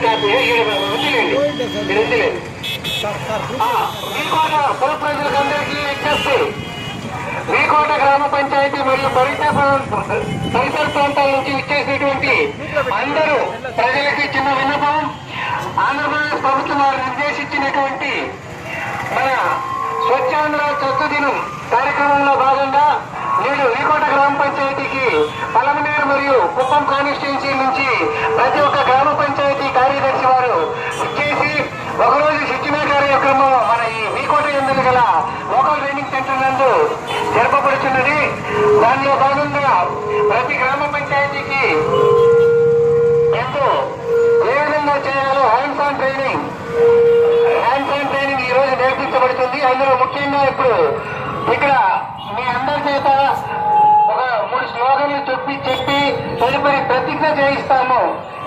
Copy ఉందిలేండి మీకోట పుర మీకోట గ్రామ పంచాయతీ మరియు పరిసర పరిసర ప్రాంతాల నుంచి ఇచ్చేసినటువంటి అందరూ ప్రజలకి చిన్న విన్నపం ఆంధ్రప్రదేశ్ ప్రభుత్వం వారు నిర్దేశించినటువంటి మన స్వచ్ఛాంధ్ర చొత్తు దినం కార్యక్రమంలో భాగంగా నేడు రీకోట గ్రామ పంచాయతీకి పలమనేరు మరియు కుప్పం కాన్స్టిట్యున్సీ నుంచి ప్రతి ఒక్క గ్రామ పంచాయతీ కార్యదర్శి వారు ఇచ్చేసి ఒకరోజు శిక్షణ కార్యక్రమం మన ఈ వీకోట ఎందుకు గల లోకల్ ట్రైనింగ్ సెంటర్ నందు జరపబడుతున్నది దానిలో భాగంగా ప్రతి గ్రామ పంచాయతీకి ఎంతో ఏ విధంగా చేయాలో hands on training hands on training ఈ రోజు నేర్పించబడుతుంది. అందులో ముఖ్యంగా ఇప్పుడు ఇక్కడ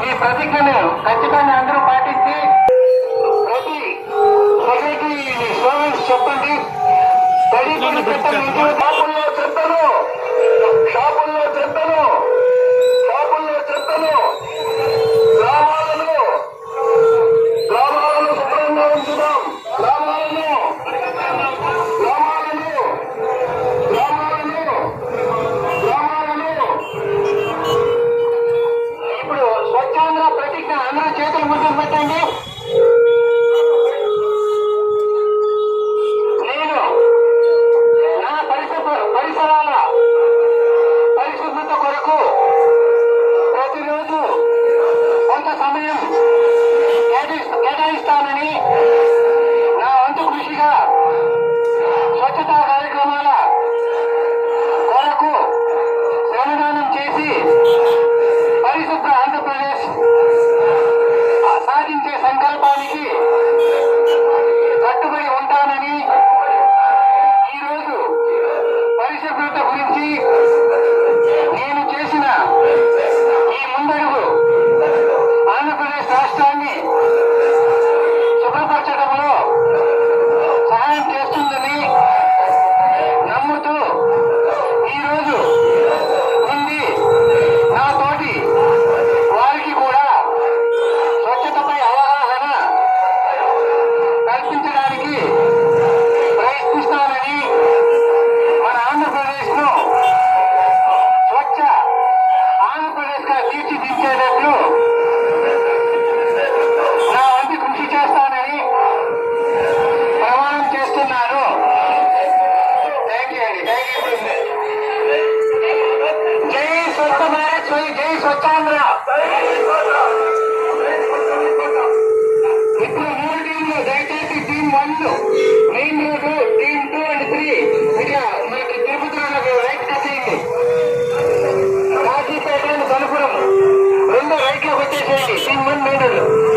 ఈ ప్రతిజ్ఞను ఖచ్చితంగా అందరూ పాటించి ప్రతి సొసైటీ స్లోగన్స్ చెప్పండి. తడిపడి పెట్టండి షాపుల్లో చెత్తను షాపుల్లో చెత్తను షాపుల్లో చెత్తను గ్రామాలను గ్రామాలను శుభ్రంగా ఉంచుదాం. అందరూ చేతులు ముందుకు పెట్టండి. నేను నా పరిసర పరిసరాల పరిశుభ్రత కొరకు ప్రతిరోజు కొంత సమయం కేటాయి- కేటాయిస్తానని నా వంతు కృషిగా స్వచ్ఛతా కార్యక్రమాల కొరకు శ్రమదానం చేసి Fíjate, fíjate, tengo un número.